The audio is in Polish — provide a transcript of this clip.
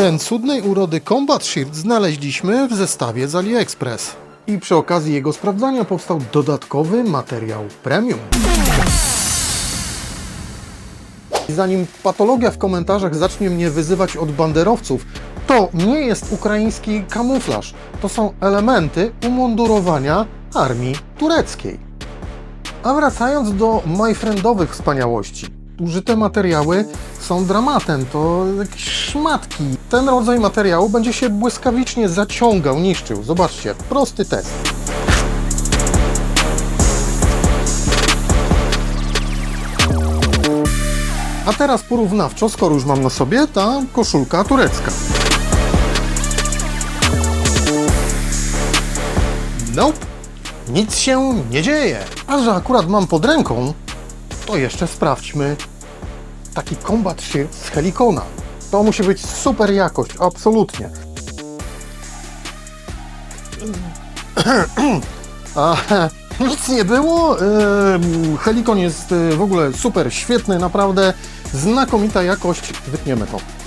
Ten cudnej urody Combat Shirt znaleźliśmy w zestawie z AliExpress. I przy okazji jego sprawdzania powstał dodatkowy materiał premium. Zanim patologia w komentarzach zacznie mnie wyzywać od banderowców, to nie jest ukraiński kamuflaż. To są elementy umundurowania armii tureckiej. A wracając do myfriendowych wspaniałości. Użyte materiały są dramatem, to jakieś szmatki. Ten rodzaj materiału będzie się błyskawicznie zaciągał, niszczył. Zobaczcie, prosty test. A teraz porównawczo, skoro już mam na sobie, ta koszulka turecka. Nope, nic się nie dzieje. A że akurat mam pod ręką, to jeszcze sprawdźmy taki combat shirt z Helikona. To musi być super jakość, absolutnie. A, nic nie było. Helikon jest y, w ogóle super, świetny, naprawdę znakomita jakość. Wytniemy to.